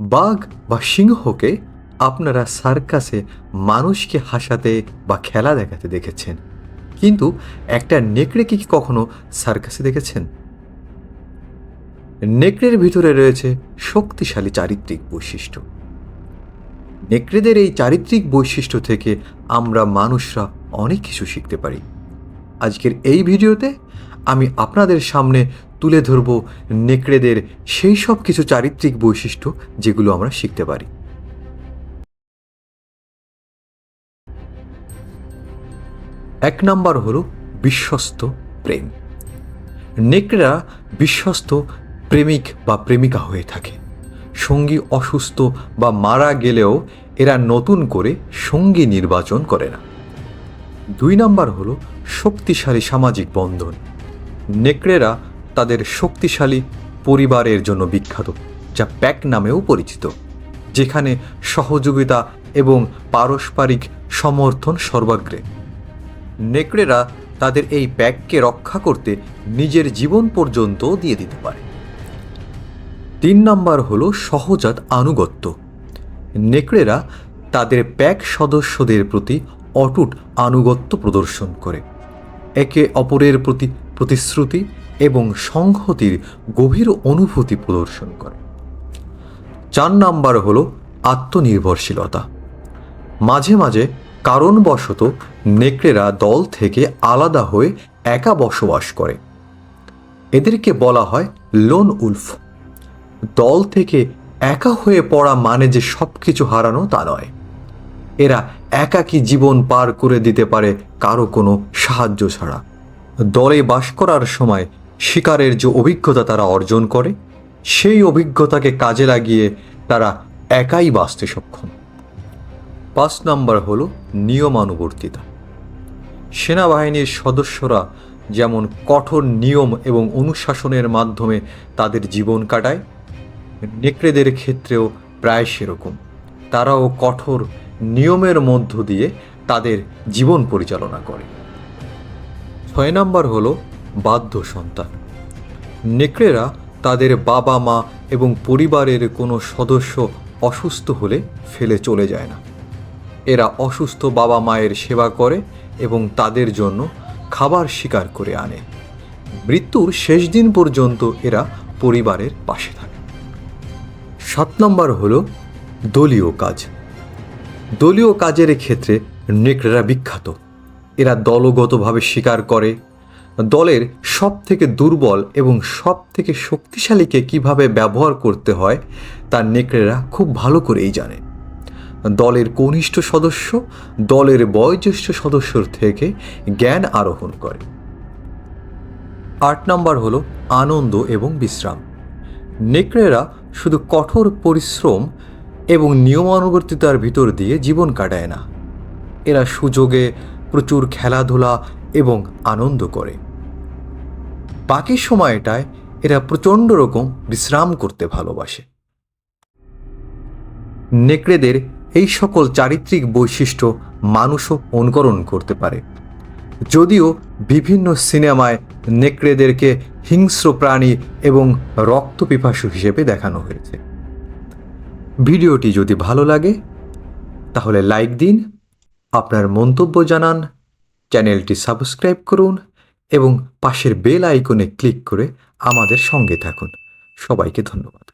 বাঘ বা সিংহকে আপনারা সার্কাসে মানুষকে হাসাতে বা খেলা দেখাতে দেখেছেন। কিন্তু একটা নেকড়েকে কি কখনো সার্কাসে দেখেছেন? নেকড়ের ভিতরে রয়েছে শক্তিশালী চারিত্রিক বৈশিষ্ট্য। নেকড়েদের এই চারিত্রিক বৈশিষ্ট্য থেকে আমরা মানুষরা অনেক কিছু শিখতে পারি। আজকের এই ভিডিওতে আমি আপনাদের সামনে তুলে ধরব নেকড়েদের সেই সব কিছু চারিত্রিক বৈশিষ্ট্য যেগুলো আমরা শিখতে পারি। এক নাম্বার হলো বিশ্বস্ত প্রেম। নেকড়েরা বিশ্বস্ত প্রেমিক বা প্রেমিকা হয়ে থাকে। সঙ্গী অসুস্থ বা মারা গেলেও এরা নতুন করে সঙ্গী নির্বাচন করে না। দুই নাম্বার হলো শক্তিশালী সামাজিক বন্ধন। নেকড়েরা তাদের শক্তিশালী পরিবারের জন্য বিখ্যাত, যা প্যাক নামেও পরিচিত, যেখানে সহযোগিতা এবং পারস্পরিক সমর্থন সর্বাগ্রে। নেকড়েরা তাদের এই প্যাককে রক্ষা করতে নিজের জীবন পর্যন্ত দিয়ে দিতে পারে। তিন নম্বর হলো সহজাত আনুগত্য। নেকড়েরা তাদের প্যাক সদস্যদের প্রতি অটুট আনুগত্য প্রদর্শন করে। একে অপরের প্রতি প্রতিশ্রুতি এবং সংহতির গভীর অনুভূতি প্রদর্শন করে। চার নাম্বার হলো আত্মনির্ভরশীলতা। মাঝে মাঝে কারণবশত নেকড়েরা দল থেকে আলাদা হয়ে একা বসবাস করে। এদেরকে বলা হয় লোন উলফ দল থেকে একা হয়ে পড়া মানে যে সব কিছু হারানো তা নয়। এরা একাকী জীবন পার করে দিতে পারে কারও কোনো সাহায্য ছাড়া। দলে বাস করার সময় শিকারের যে অভিজ্ঞতা তারা অর্জন করে, সেই অভিজ্ঞতাকে কাজে লাগিয়ে তারা একাই বাঁচতে সক্ষম। পাঁচ নাম্বার হলো নিয়মানুবর্তিতা। সেনাবাহিনীর সদস্যরা যেমন কঠোর নিয়ম এবং অনুশাসনের মাধ্যমে তাদের জীবন কাটায়, নেকড়েদের ক্ষেত্রেও প্রায় সেরকম। তারাও কঠোর নিয়মের মধ্য দিয়ে তাদের জীবন পরিচালনা করে। ছয় নাম্বার হল বাধ্য সন্তান। নেকড়েরা তাদের বাবা মা এবং পরিবারের কোনো সদস্য অসুস্থ হলে ফেলে চলে যায় না। এরা অসুস্থ বাবা মায়ের সেবা করে এবং তাদের জন্য খাবার শিকার করে আনে। মৃত্যুর শেষ দিন পর্যন্ত এরা পরিবারের পাশে থাকে। সাত নম্বর হল দলীয় কাজ। দলীয় কাজের ক্ষেত্রে নেকড়েরা বিখ্যাত। এরা দলগতভাবে শিকার করে। দলের সব থেকে দুর্বল এবং সব থেকে শক্তিশালীকে কীভাবে ব্যবহার করতে হয়, তা নেকড়েরা খুব ভালো করেই জানে। দলের কনিষ্ঠ সদস্য দলের বয়োজ্যেষ্ঠ সদস্যর থেকে জ্ঞান আরোহণ করে। আট নম্বর হলো আনন্দ এবং বিশ্রাম। নেকড়েরা শুধু কঠোর পরিশ্রম এবং নিয়মানুবর্তিতার ভিতর দিয়ে জীবন কাটায় না। এরা সুযোগে প্রচুর খেলাধুলা এবং আনন্দ করে। বাকি সময়টায় এরা প্রচণ্ড রকম বিশ্রাম করতে ভালোবাসে। নেকড়েদের এই সকল চারিত্রিক বৈশিষ্ট্য মানুষও অনুকরণ করতে পারে। যদিও বিভিন্ন সিনেমায় নেকড়েদেরকে হিংস্র প্রাণী এবং রক্তপিপাসু হিসেবে দেখানো হয়েছে। ভিডিওটি যদি ভালো লাগে, তাহলে লাইক দিন, আপনার মন্তব্য জানান, চ্যানেলটি সাবস্ক্রাইব করুন এবং পাশের বেল আইকনে ক্লিক করে আমাদের সঙ্গে থাকুন। সবাইকে ধন্যবাদ।